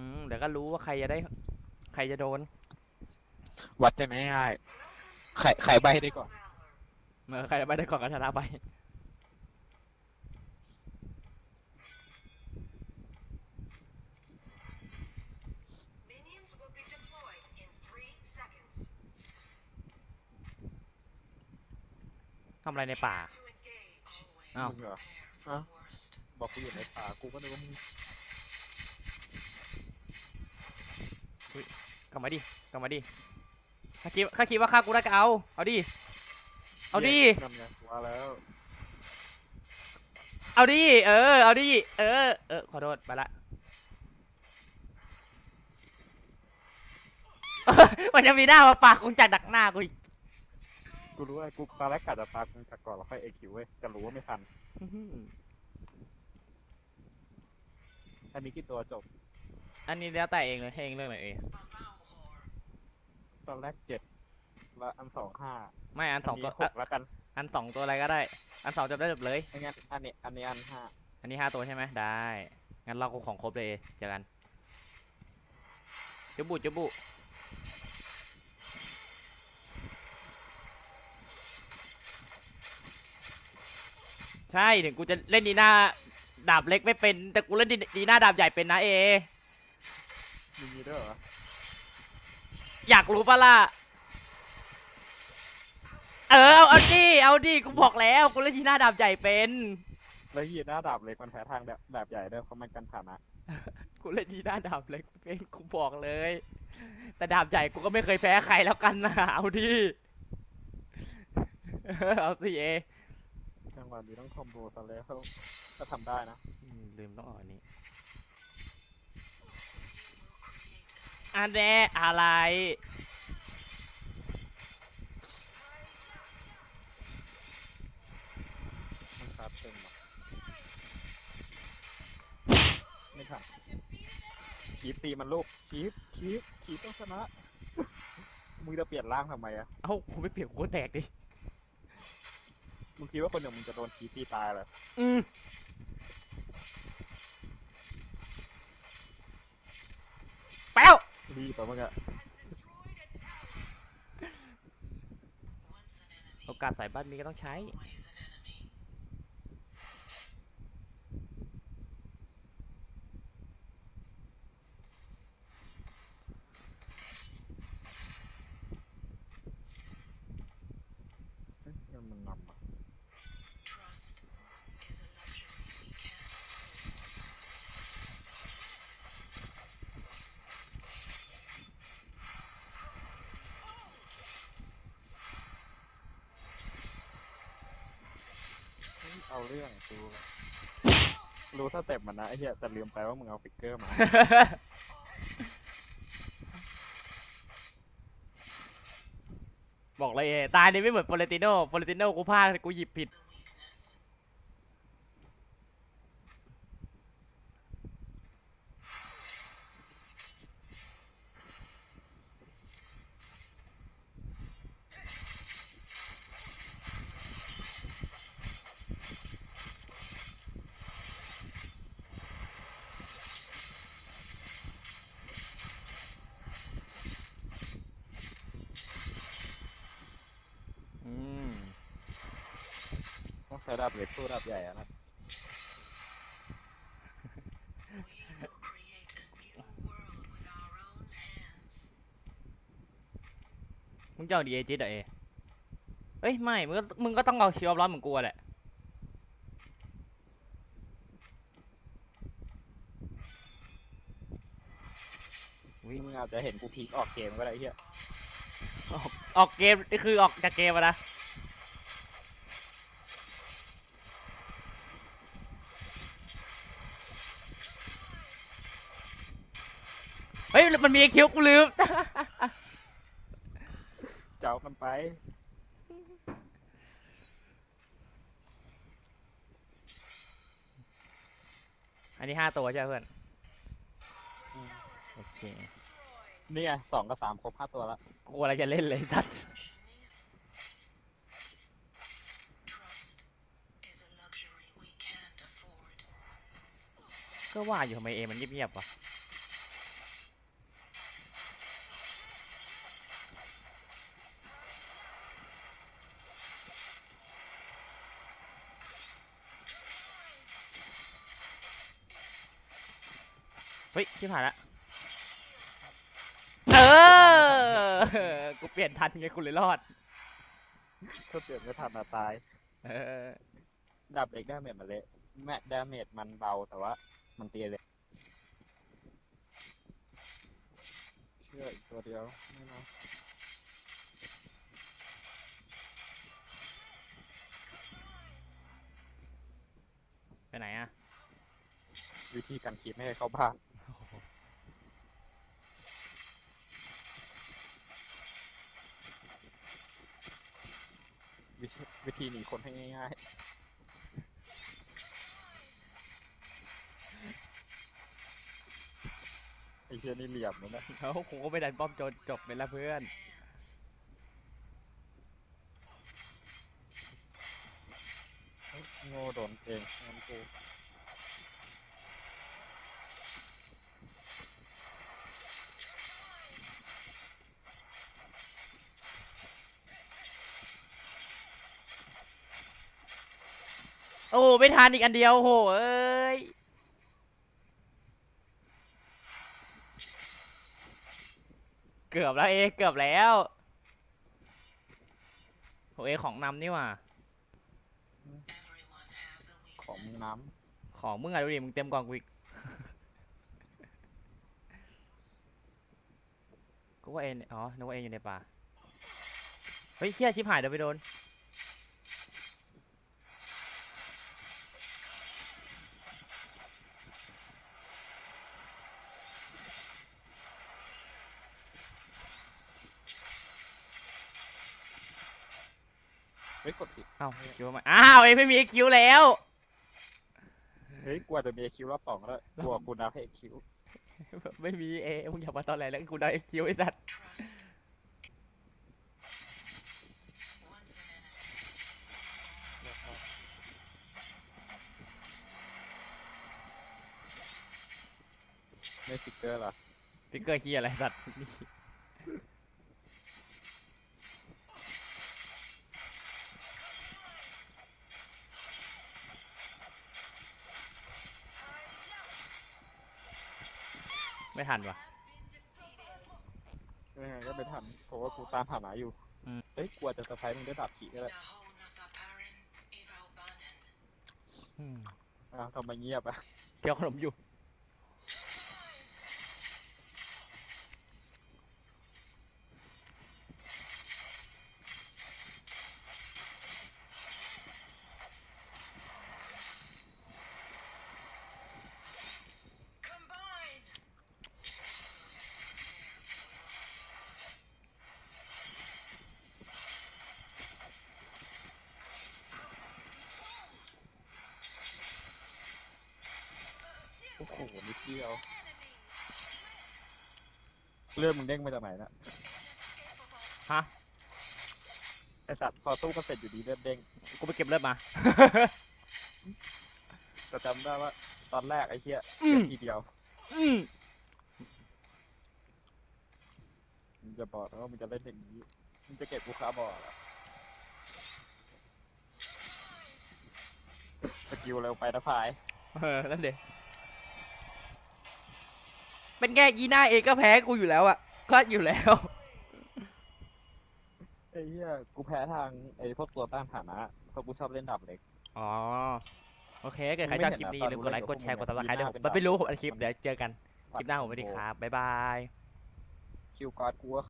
อืมเดี๋ยวก็รู้ว่าใครจะได้ ใครจะโดน วัดจะไม่ง่ายใครใครใบได้ก่อนเมื่อใครไม่ได้ก่อนก็ชนะไป Minions will be deployed in three seconds. ทำอะไรในป่า To engage. อ้าวมึงเหรอฮะบอกกูอยู่ในป่ากูก็นึกว่ามึง กลับมาดิกลับมาดิข้าคิดข้าคิดว่าฆ่ากูได้ก็เอา เอาดิ เอาดิ ทำไงว่าแล้วเอาดิ เออ เอาดิ เออ เออ ขอโทษ ไปละ มันจะมีหน้ามาปากคงจัดดักหน้ากูอีกกูรู้ว่ากูตอนแรกกะจะตามมึงจากก่อนแล้วค่อยเอคิวเว้ยแต่รู้ว่าไม่ทันอันนี้กี่ตัวจบ อันนี้แล้วแต่เองเลยให้เองเลือกหน่อยเอง ตอนแรกเจ็ดแล้วอันสองห้าไม่อันสองตัวหกแล้วกัน อันสองตัวอะไรก็ได้ อันสองจบได้จบเลยไม่งั้นอันนี้อันนี้อันห้าอันนี้ห้าตัวใช่ไหมได้ งั้นเราคงของครบเลยเจอกันจุบุจุบุใช่ถึงกูจะเล่นดีหน้าดาบเล็กไม่เป็น แต่กูเล่นดีดีหน้าดาบใหญ่เป็นนะเอมีมีด้วยเหรอ อยากรู้ปะล่ะ เออเอาเอาดิ เอาดิ กูบอกแล้วกูเล่นดีหน้าดาบใหญ่เป็น แล้วยีหน้าดาบเล็กมันแพ้ทางแบบแบบใหญ่ด้วยเพราะมันกันฐานะกูเล่นดีหน้าดาบเล็กเป็นกูบอกเลย แต่ดาบใหญ่กูก็ไม่เคยแพ้ใครแล้วกันนะเอาดิ เอาสิเอจังหวะนี้ต้องคอมโบซะแล้วก็ทำได้นะ อืมลืมต้องออกอันนี้ อันแน่อะไร มันชาร์จเต็มว่ะไม่ทันคีบตีมันลูกคีบคีบคีบต้องชนะ มึงจะเปลี่ยนร่างทำไมอะเอ้ากูไม่เปลี่ยนกูก็แตกดิ มึงคิดว่าคนอย่างมึงจะโดนคีบตีตายเหรออืมแป๊ว ดีต่อมากอะโอกาสสายบ้านมีก็ต้องใช้ เอ๊ะยังมันนำอะ Trust is a luxury we can't เฮ้ยเอาเรื่องดูรู้สเต็ปมันนะไอ้เหี้ยแต่ลืมไปว่ามึงเอาฟิกเกอร์มา บอกเลยเอตายนี่ไม่เหมือนฟลอเรนติโน่ฟเรนติโนกูพลาดกูหยิบผิด ช้ดาบเล็กสู้ดาบใหญ่อะนะ We will create a new world with our own hands. มึงจะเอาดีเอจิตเหรอเอเอ้ยไม่ มึงก็มึงก็ต้องเอาชีวร้อนเหมือนกูอะแหละ มึงอาจจะเห็นกูพีคออกเกมก็ได้ไอ้เหี้ยออกเกมนี่คือออกจากเกมอะนะ เฮ้ย มันมีคิวกูลืม เจ้ากันไป อันนี้ห้าตัวใช่ไหมเพื่อนอืม โอเคนี่ไงสองกับสามครบห้าตัวละกูอะไรจะเล่นเลยสัตว์ Trust is a luxury we can't afford. ก็ว่าอยู่ทำไมเอมันเงียบๆวะ เฮ้ยชิบหายละเออ กูเปลี่ยนทันไงกูเลยรอด ถ้าเปลี่ยนไม่ทันอะตาย เออ ดาบเล็กดาเมจมันเละแม่ดาเมจมันเบาแต่ว่า มันตีเลย เชื่ออีกตัวเดียวไม่นะไปไหนอะวิธีการคิดไม่ให้เข้าบ้าน วิธีวิธีหนีคนให้ง่ายๆไอ้เชี่ยนี่เหลี่ยมแล้วนะแล้วกูก็ไปดันป้อมจนจบไปละเพื่อน โง่โดนเองงั้นกู โอ้ไม่ทันอีกอันเดียวโหเอ้ยเกือบแล้วเอเกือบแล้วโหเอของนำนี่หว่า Everyone has a ของมึง weakness. น้ของมึงอะดูดิมึงเต็มกล่องกูอีกกูว่าเอ็นอ๋อนึกว่าเอ็นอยู่ในป่าเฮ้ยเฮียชิบหายเดี๋ยวไปโดน เฮ้ยกดผิดเอ้าคิวมาอ้าวเอ็นไม่มีคิวแล้ว เฮ้ยกว่าจะมีคิวรอบสองแล้วกลัวกูนับให้คิวไม่มีเอมึงอย่ามาตอนไหนแล้วกูได้คิวไอ้สัตว์ Trust. Once an enemy. ไม่ฟิกเกอร์เหรอฟิกเกอร์เฮียอะไรสัตว์ ไม่ทันวะยังไงก็ไม่ทันเพราะว่ากูตามหาหมาอยู่อืมเฮ้ยกลัวจะเซอร์ไพรส์มึงได้ดาบขี่ก็ได้ Nahonathaparin Ivalbanen. อืมอ้าวทำไมเงียบอะเคี้ยวขนมอยู่ โอ้โหนิดเดียวเรื่องมึงเด้งมาจากไหนนะฮะ ไอสัตว์พอตู้ก็เสร็จอยู่ดีเลือดเด้งกูไปเก็บเลือดมา แต่จำได้ว่า ตอนแรกไอ้เหี้ยอืมทีเดียวอืมมึงจะบอกนะว่ามึงจะเล่นอย่างนี้มึงจะเก็บกูคาบอร์เหรอสกิลเร็วไปนะพาย เออนั่นเด็ เป็นแง่ยีหน้าเองก็แพ้กูอยู่แล้วอะก็อยู่แล้ว ไอ้เหี้ยกูแพ้ทางไอ้พวกตัวต้านฐานะเพราะกูชอบเล่นดาบเล็ก อ๋อ โอเคถ้าเกิดใครไม่ชอบเห็นคลิปนี้อะอย่าลืมกดไลค์ตกอนดแชร์ดูกดซับสไครต์ในด้วยคลิปหมัน้านไม่รู้ผมเป็นอัดคลิปแบบเดี๋ยวเจอกันคลิปหน้าผมสวัสดีครับบ๊ายบาย คิวการ์ดกูก็